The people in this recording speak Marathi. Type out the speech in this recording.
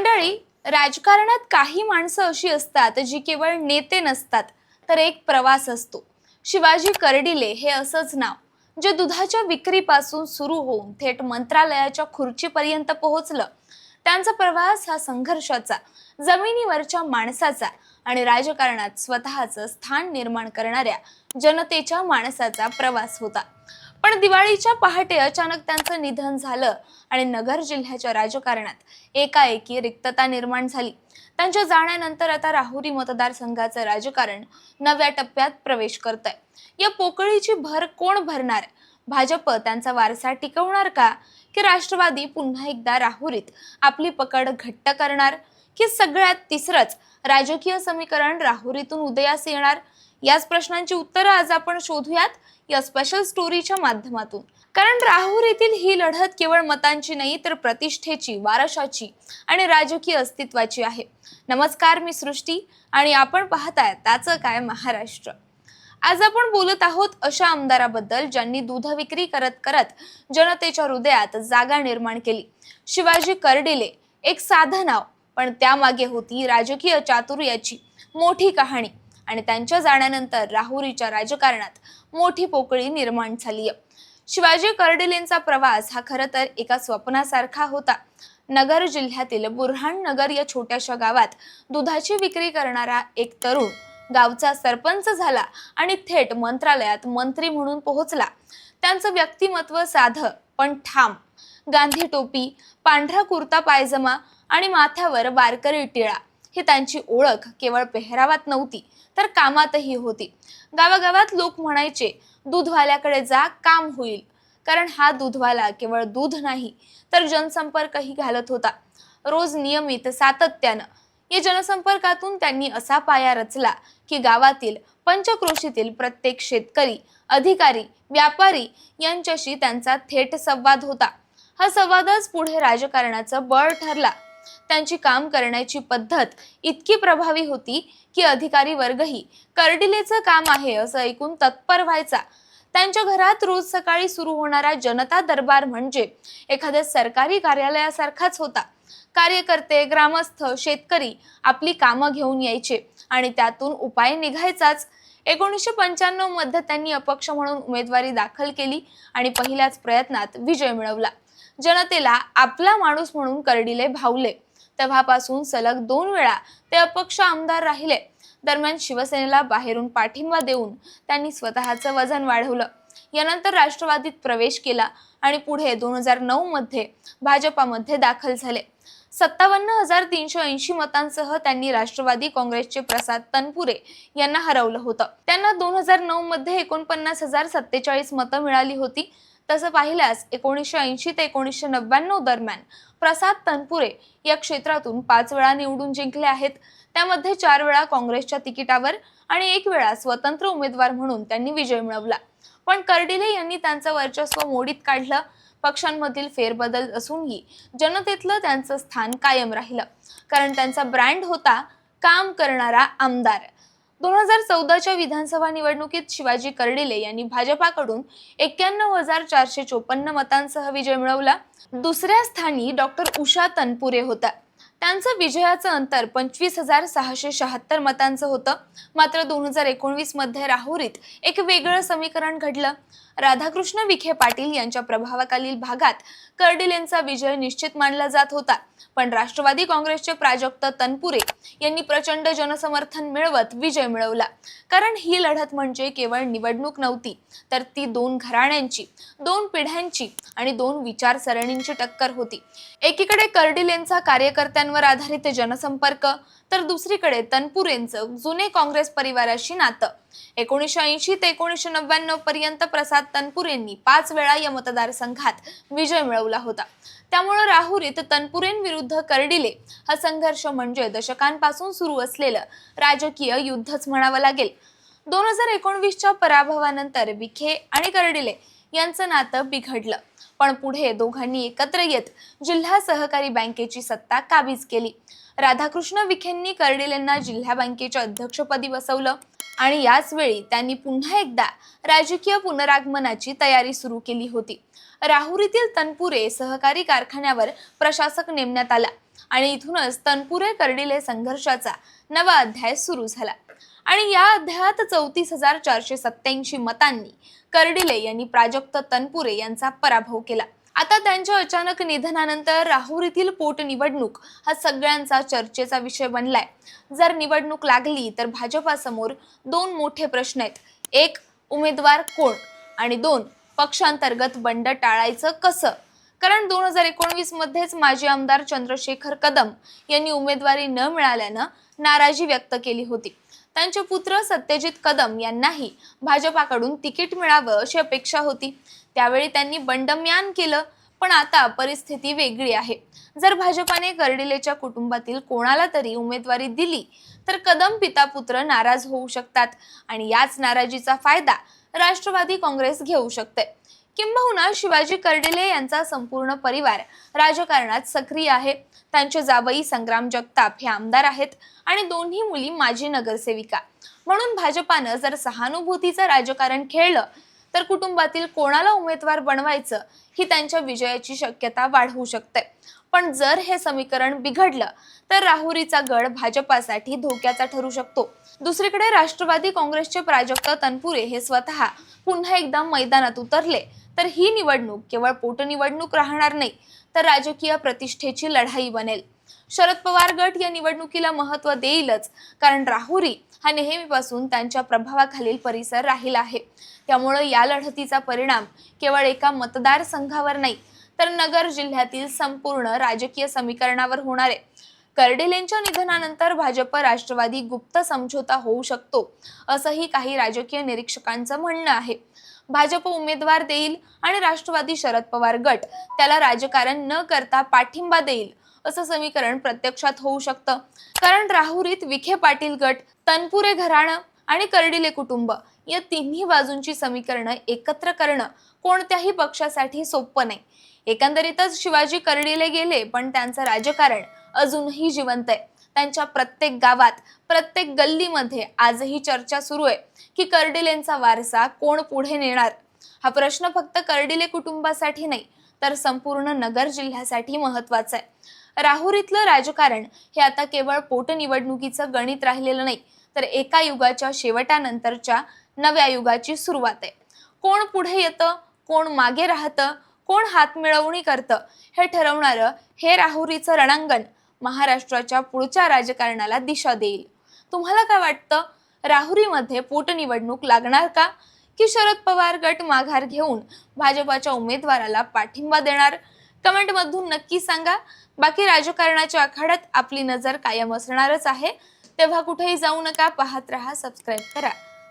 मंडळी राजकारणात काही माणसं अशी असतात जी केवळ नेते नसतात तर एक प्रवास असतो. शिवाजी कर्डिले हे असंच नाव जे दुधाच्या विक्रीपासून सुरू होऊन थेट मंत्रालयाच्या खुर्चीपर्यंत पोहोचलं. त्यांचा प्रवास हा संघर्षाचा जमिनीवरच्या माणसाचा आणि राजकारणात स्वतःचं स्थान निर्माण करणाऱ्या जनतेच्या माणसाचा प्रवास होता. पण दिवाळीच्या पहाटे अचानक त्यांचं निधन झालं आणि नगर जिल्ह्याच्या राजकारणात एकाएकी रिक्तता निर्माण झाली. त्यांच्या जाण्यानंतर आता राहुरी मतदारसंघाचं राजकारण नव्या टप्प्यात प्रवेश करत आहे या पोकळीची भर कोण भरणार? भाजप त्यांचा वारसा टिकवणार का? की राष्ट्रवादी पुन्हा एकदा राहुरीत आपली पकड घट्ट करणार? की सगळ्यात तिसरंच राजकीय समीकरण राहुरीतून उदयास येणार? याच प्रश्नांची उत्तरं आज आपण शोधूयात या स्पेशल स्टोरीच्या माध्यमातून. कारण राहूर येथील ही लढत केवळ मतांची नाही तर प्रतिष्ठेची वारशाची आणि राजकीय अस्तित्वाची आहे. नमस्कार मी सृष्टी आणि आपण पाहताय त्याचं काय महाराष्ट्र. आज आपण बोलत आहोत अशा आमदाराबद्दल ज्यांनी दूध विक्री करत करत जनतेच्या हृदयात जागा निर्माण केली. शिवाजी कर्डिले एक साधं नाव पण त्यामागे होती राजकीय चातुर्याची मोठी कहाणी. आणि त्यांच्या जाण्यानंतर राहुरीच्या राजकारणात मोठी पोकळी निर्माण झाली शिवाजी कर्डिलेंचा प्रवास हा खरं तर एका स्वप्नासारखा होता. नगर जिल्ह्यातील बुरहाण नगर या छोट्याशा गावात दुधाची विक्री करणारा एक तरुण गावचा सरपंच झाला आणि थेट मंत्रालयात मंत्री म्हणून पोहोचला. त्यांचं व्यक्तिमत्व साधं पण ठाम. गांधी टोपी पांढरा कुर्ता पायजमा आणि माथ्यावर वारकरी टिळा ही त्यांची ओळख केवळ पेहरावात नव्हती तर कामातही होती. गावागावात लोक म्हणायचे दूधवाल्याकडे जा काम होईल. कारण हा दूधवाला केवळ दूध नाही तर जनसंपर्कही घालत होता. रोज नियमित सातत्यानं या जनसंपर्कातून त्यांनी असा पाया रचला की गावातील पंचक्रोशीतील प्रत्येक शेतकरी अधिकारी व्यापारी यांच्याशी त्यांचा थेट संवाद होता. हा संवादच पुढे राजकारणाचं बळ ठरला. त्यांची काम करण्याची पद्धत इतकी प्रभावी होती की अधिकारी वर्गही कर्डिलेचं काम आहे असं ऐकून तत्पर व्हायचा. त्यांच्या घरात रोज सकाळी सुरू होणारा जनता दरबार म्हणजे एखाद्या सरकारी कार्यालयासारखाच होता. कार्यकर्ते ग्रामस्थ शेतकरी आपली कामं घेऊन यायचे आणि त्यातून उपाय निघायचाच. एकोणीसशे पंच्याण्णवमध्ये त्यांनी अपक्ष म्हणून उमेदवारी दाखल केली आणि पहिल्याच प्रयत्नात विजय मिळवला. जनतेला आपला माणूस म्हणून कर्डिले भावले. तेव्हापासून सलग दोन वेळा ते अपक्ष आमदार राहिले. दरम्यान शिवसेनेला बाहेरून पाठिंबा देऊन त्यांनी स्वतःचं वजन वाढवलं. यानंतर राष्ट्रवादीत प्रवेश केला आणि पुढे दोन हजार नऊ मध्ये भाजपामध्ये दाखल झाले. सत्तावन्न हजार तीनशे ऐंशी मतांसह त्यांनी राष्ट्रवादी काँग्रेसचे प्रसाद तनपुरे यांना हरवलं होतं. त्यांना दोन हजार नऊ मध्ये एकोणपन्नास हजार सत्तेचाळीस मतं मिळाली होती. तसं पाहिल्यास एकोणीसशे ऐंशी ते एकोणीसशे नव्याण्णव दरम्यान प्रसाद तनपुरे या क्षेत्रातून पाच वेळा निवडून जिंकले आहेत. त्यामध्ये चार वेळा काँग्रेसच्या तिकिटावर आणि एक वेळा स्वतंत्र उमेदवार म्हणून त्यांनी विजय मिळवला. पण कर्डिले यांनी त्यांचं वर्चस्व मोडीत काढलं. पक्षांमधील फेरबदल असूनही जनतेतलं त्यांचं स्थान कायम राहिलं. कारण त्यांचा ब्रँड होता काम करणारा आमदार. दोन हजार चौदाच्या विधानसभा निवडणुकीत शिवाजी कर्डिले यांनी भाजपाकडून एक्क्याण्णव हजार चारशे चोपन्न मतांसह विजय मिळवला. दुसऱ्या स्थानी डॉक्टर उषा तनपुरे होता. त्यांचं विजयाचं अंतर पंचवीस हजार सहाशे शहात्तर मतांचं होतं. मात्र दोन हजार एकोणवीसमध्ये राहुरीत एक वेगळं समीकरण घडलं. राधाकृष्ण विखे पाटील यांच्या प्रभावाखालील भागात कर्डिलेंचा विजय निश्चित मानला जात होता. पण राष्ट्रवादी काँग्रेसचे प्राजक्त तनपुरे यांनी प्रचंड जनसमर्थन मिळवत विजय मिळवला. कारण ही लढत म्हणजे केवळ निवडणूक नव्हती तर ती दोन घराण्यांची दोन पिढ्यांची आणि दोन विचारसरणींची टक्कर होती. एकीकडे कर्डिलेंचा कार्यकर्त्यांवर आधारित जनसंपर्क. तर दुसरीकडे तनपुरेंचं जुने काँग्रेस परिवाराशी नातं. एकोणीसशे ऐंशी ते एकोणीसशे नव्याण्णव पर्यंत प्रसाद तनपुरेंनी पाच वेळा या मतदारसंघात विजय मिळवला होता. त्यामुळे राहुरीत तनपुरेंविरुद्ध कर्डिले. हा संघर्ष म्हणजे दशकांपासून सुरू असलेलं राजकीय युद्धच म्हणावं लागेल. दोन हजार एकोणवीसच्या पराभवानंतर विखे आणि कर्डिले यांचं नातं बिघडलं. पण पुढे दोघांनी एकत्र येत जिल्हा सहकारी बँकेची सत्ता काबीज केली. राधाकृष्ण विखेंनी कर्डिलेंना जिल्हा बँकेच्या अध्यक्षपदी बसवलं आणि याच वेळी त्यांनी पुन्हा एकदा राजकीय पुनरागमनाची तयारी सुरू केली होती. राहुरीतील तनपुरे सहकारी कारखान्यावर प्रशासक नेमण्यात आला आणि इथूनच तनपुरे कर्डिले संघर्षाचा नवा अध्याय सुरू झाला. आणि या अध्यायात चौतीस हजार चारशे सत्याऐंशी मतांनी कर्डिले यांनी प्राजक्त तनपुरे यांचा पराभव केला. आता त्यांच्या अचानक निधनानंतर राहुरीतील पोटनिवडणूक हा सगळ्यांचा चर्चेचा विषय बनलाय. जर निवडणूक लागली तर भाजपासमोर दोन मोठे प्रश्न आहेत. एक उमेदवार कोण? आणि दोन पक्षांतर्गत बंड टाळायचं कसं? कारण दोन हजार एकोणवीस मध्येच माजी आमदार चंद्रशेखर कदम यांनी उमेदवारी न मिळाल्यानं नाराजी व्यक्त केली होती. त्यांचे पुत्र सत्यजित कदम यांनाही भाजपाकडून तिकीट मिळावं अशी अपेक्षा होती. त्यावेळी त्यांनी बंडम्यान केलं पण आता परिस्थिती वेगळी आहे. जर भाजपाने कर्डिलेच्या कुटुंबातील कोणाला तरी उमेदवारी दिली तर कदम पिता पुत्र नाराज होऊ शकतात आणि याच नाराजीचा फायदा राष्ट्रवादी काँग्रेस घेऊ शकते. किंबहुना शिवाजी कर्डिले यांचा संपूर्ण परिवार राजकारणात सक्रिय आहे. त्यांचे जावई संग्राम जगताप हे आमदार आहेत आणि दोन्ही मुली माजी नगरसेविका. म्हणून भाजपानं जर सहानुभूतीचं राजकारण खेळलं तर कुटुंबातील कोणाला उमेदवार बनवायचं ही त्यांच्या विजयाची शक्यता वाढवू शकते. पण जर हे समीकरण बिघडलं तर राहुरीचा गड भाजपासाठी धोक्याचा ठरू शकतो. दुसरीकडे राष्ट्रवादी काँग्रेसचे प्राजक्ता तनपुरे हे स्वतः पुन्हा एकदा मैदानात उतरले तर ही निवडणूक केवळ पोटनिवडणूक राहणार नाही तर राजकीय प्रतिष्ठेची लढाई बनेल. शरद पवार गट या निवडणुकीला महत्त्व देईलच कारण राहुरी हा नेहमीपासून त्यांच्या प्रभावाखालील परिसर राहिला आहे. त्यामुळे या लढतीचा परिणाम केवळ एका मतदारसंघावर नाही तर नगर जिल्ह्यातील संपूर्ण राजकीय समीकरणावर होणारे कर्डिलेंच्या निधनानंतर भाजप राष्ट्रवादी गुप्त समझोता होऊ शकतो असंही काही राजकीय निरीक्षकांचं म्हणणं आहे. भाजप उमेदवार देईल आणि राष्ट्रवादी शरद पवार गट त्याला राजकारण न करता पाठिंबा देईल असं समीकरण प्रत्यक्षात होऊ शकतं. कारण राहुरीत विखे पाटील गट तनपुरे घराणं आणि कर्डिले कुटुंब या तिन्ही बाजूंची समीकरणं एकत्र करणं कोणत्याही पक्षासाठी सोपं नाही. एकंदरीतच शिवाजी कर्डिले गेले पण त्यांचं राजकारण अजूनही जिवंत आहे. त्यांच्या प्रत्येक गावात प्रत्येक गल्लीमध्ये आजही चर्चा सुरू आहे की कर्डिलेंचा वारसा कोण पुढे नेणार? हा प्रश्न फक्त कर्डिले कुटुंबासाठी नाही तर संपूर्ण नगर जिल्ह्यासाठी महत्त्वाचा आहे. राहुरीतलं राजकारण हे आता केवळ पोटनिवडणुकीचं गणित राहिलेलं नाही तर एका युगाच्या शेवटानंतरच्या नव्या युगाची सुरुवात आहे. कोण पुढे येतं? कोण मागे राहतं? कोण हातमिळवणी करतं? हे ठरवणारं हे राहुरीचं रणांगण महाराष्ट्राच्या पुढच्या राजकारणाला दिशा देईल. तुम्हाला काय वाटतं? राहुरीमध्ये पोटनिवडणूक लागणार का? की शरद पवार गट माघार घेऊन भाजपाच्या उमेदवाराला पाठिंबा देणार? कमेंटमधून नक्की सांगा. बाकी राजकारणाच्या आखाड्यात आपली नजर कायम असणारच आहे. तेव्हा कुठेही जाऊ नका. पाहत राहा सबस्क्राईब करा.